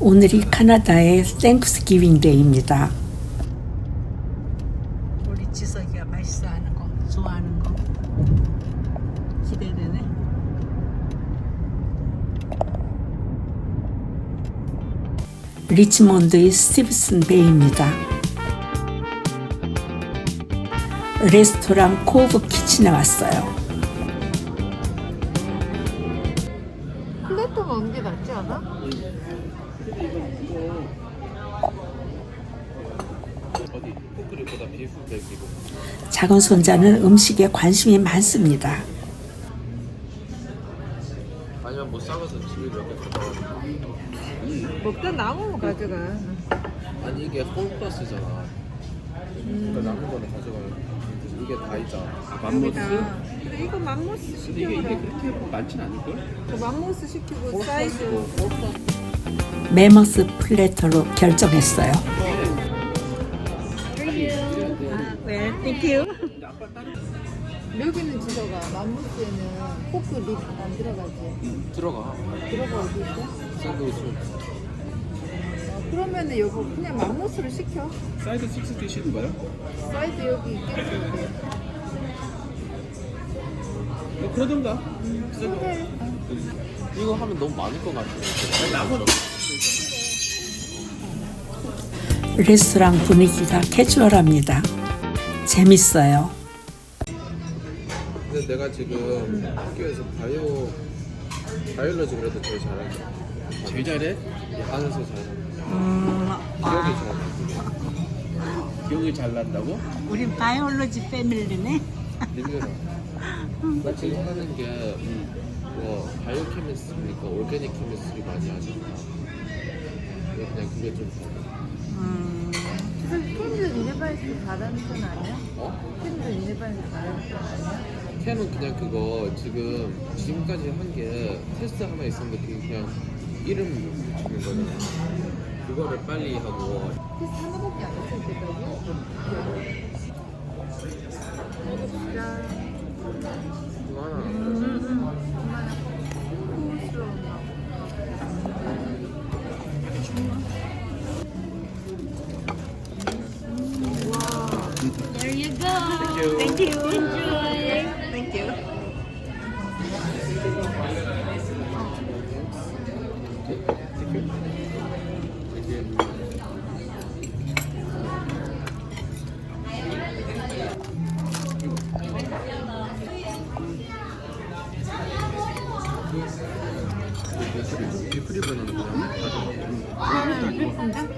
오늘이 카나다의 땡크스기빙 데이입니다. 우리 지석이가 맛있어 하는 거, 좋아하는 거 기대되네. 리치몬드의 스티브슨 베이입니다. 레스토랑 코브 키친에 왔어요. 플랫도 먹는 게 낫지 않아? 어디 포크리보다 비프 백이고 작은 손자는 음식에 관심이 많습니다. 아니면 뭐 싸가서 집에 이렇게 가져가 먹다 남으면 가져가. 아니 이게 폴플러스잖아 그러니까 남은 거는 가져가요 이게 다 있잖아 여기다. 그래 이거 맘모스 근데 이게, 이게. 그렇게 많진 않을걸? 그 맘모스 시키고 사이즈. 폴플러스고 폴플러스 메머스 플래터로 결정했어요. 여기는 지서가 맘모스에는 포크 립안 들어가지. 들어가 들어가 어디 있어? 샌드위치 어, 그러면은 여보 그냥 맘모스를 시켜. 사이드 6 드시는 거요? 사이드 여기 있겠지. 뭐 그러던가 그래. 이거 하면 너무 많을 것 같아 나무 레스토랑 분위기가 캐주얼합니다. 재밌어요. 근데 내가 지금 학교에서 바이오 바이올로지 그래도 제일 잘해 제일 잘해? 안에서 잘해 기억이 잘 기억이 잘 난다고? 우린 바이올로지 패밀리네. 힘들어. 나 지금 하는 게, 음, 뭐, 바이오 케미스트리니까 올게닉 케미스트리 많이 하잖아. 그래서 그냥 그게 좀, 지서 캔들 이네바에서 잘하는 편 아니야? 어? 캔들 이네바에서 잘하는 편 아니야? 캔은 그냥 그거 지금, 지금까지 한 게 테스트 하나 있었는데 그게 그냥 이름 붙이는 거잖아. 그거를 빨리 하고, 테스트 하나밖에 안 했을 때까지. Thank you. Enjoy. Thank you. 비프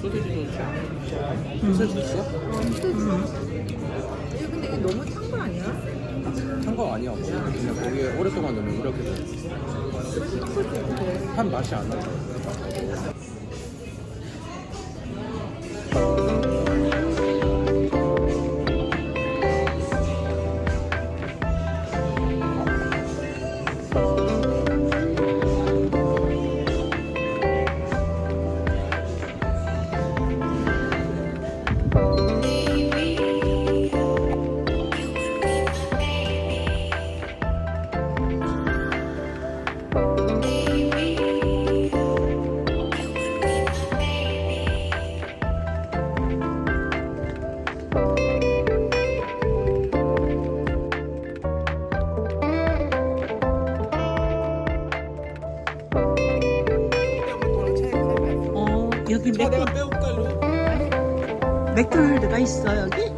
소세지는 소세지 있어? 이거 근데 이게 너무 찬 거 아니야? 한거 아니야 그냥 거기에 오랫동안 넣으면 이렇게 돼. 한 맛이 안 나. 어, 개? 빼올까 일로? 맥도날드가 있어 여기?